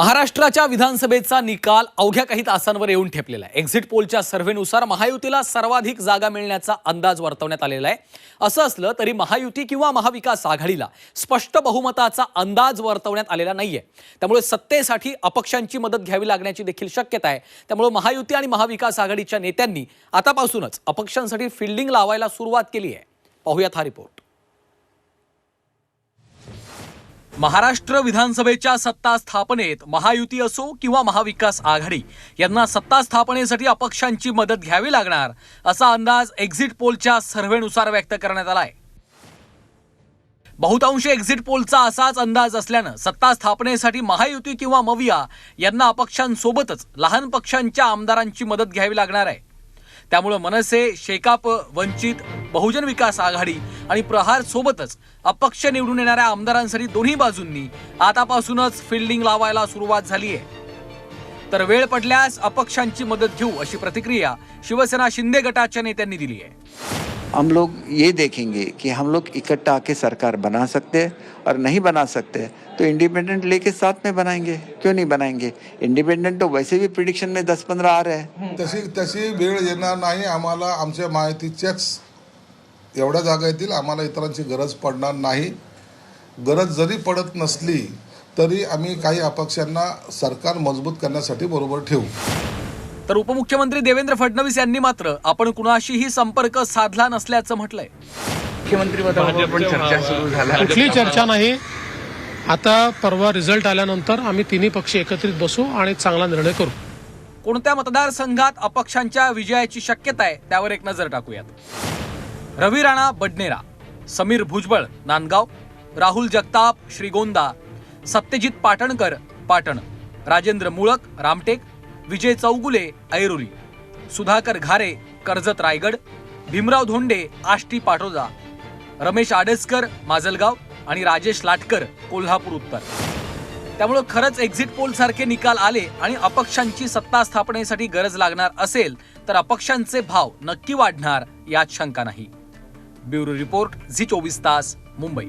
महाराष्ट्राच्या विधानसभेचा निकाल अवघ्या काही तासांवर येऊन ठेपलेला आहे. एक्झिट पोलच्या सर्व्हेनुसार महायुतीला सर्वाधिक जागा मिळण्याचा अंदाज वर्तवण्यात आलेला आहे. असं असलं तरी महायुती किंवा महाविकास आघाडीला स्पष्ट बहुमताचा अंदाज वर्तवण्यात आलेला नाहीये. त्यामुळे सत्तेसाठी अपक्षांची मदत घ्यावी लागण्याची देखील शक्यता आहे. त्यामुळे महायुती आणि महाविकास आघाडीच्या नेत्यांनी आतापासूनच अपक्षांसाठी फिल्डिंग लावायला सुरुवात केली आहे. पाहूयात हा रिपोर्ट महाराष्ट्र विधानसभेच्या सत्ता स्थापनेत महायुती असो किंवा महाविकास आघाडी यांना सत्ता स्थापनेसाठी अपक्षांची मदत घ्यावी लागणार असा अंदाज एक्झिट पोलच्या सर्व्हेनुसार व्यक्त करण्यात आला आहे बहुतांश एक्झिट पोलचा असाच अंदाज असल्यानं सत्ता स्थापनेसाठी महायुती किंवा मविया यांना अपक्षांसोबतच लहान पक्षांच्या आमदारांची मदत घ्यावी लागणार आहे. त्यामुळं मनसे शेकाप वंचित बहुजन विकास आघाडी आणि प्रहार सोबतच अपक्ष निवडून येणाऱ्या आमदारांसाठी दोन्ही बाजूंनी आतापासूनच फिल्डिंग लावायला सुरुवात झाली आहे तर वेळ पडल्यास अपक्षांची मदत घेऊ अशी प्रतिक्रिया शिवसेना शिंदे गटाच्या नेत्यांनी दिली आहे हम लोग ये देखेंगे कि हम लोग इकट्ठा आके सरकार बना सकते हैं और नहीं बना सकते तो इंडिपेंडेंट लेके साथ में बनाएंगे। क्यों नहीं बनाएंगे? इंडिपेंडेंट तो वैसे भी प्रिडिक्शन में दस पंद्रह आ रहे हैं। तशी तशी वेळ येणार नाही आम्हाला आमच्या माहितीच्याच एवढ्या जागा येतील आम्हाला इतरांची गरज पडणार नाही. गरज जरी पडत नसली तरी आम्ही काही अपक्षांना सरकार मजबूत करण्यासाठी बरोबर ठेवू. तर उपमुख्यमंत्री देवेंद्र फडणवीस यांनी मात्र आपण कुणाशीही संपर्क साधला नसल्याचं म्हटलंय. मुख्यमंत्री पण चर्चा सुरू कुठली चर्चा नाही. आता परवा रिझल्ट आल्यानंतर आम्ही तिन्ही पक्ष एकत्रित बसू आणि चांगला निर्णय करू. कोणत्या मतदारसंघात अपक्षांच्या विजयाची शक्यता आहे त्यावर एक नजर टाकूयात. रवी राणा बडनेरा समीर भुजबळ नांदगाव राहुल जगताप श्रीगोंदा सत्यजित पाटणकर पाटण राजेंद्र मुळक रामटेक विजय चौगुले ऐरोली सुधाकर घारे कर्जत रायगड. भीमराव धोंडे आष्टी पाटोदा. रमेश आडेसकर माजलगाव. आणि राजेश लाटकर कोल्हापूर उत्तर. त्यामुळं खरंच एक्झिट पोल सारखे निकाल आले आणि अपक्षांची सत्ता स्थापनेसाठी गरज लागणार असेल तर अपक्षांचे भाव नक्की वाढणार यात शंका नाही. ब्युरो रिपोर्ट झी चोवीस तास मुंबई.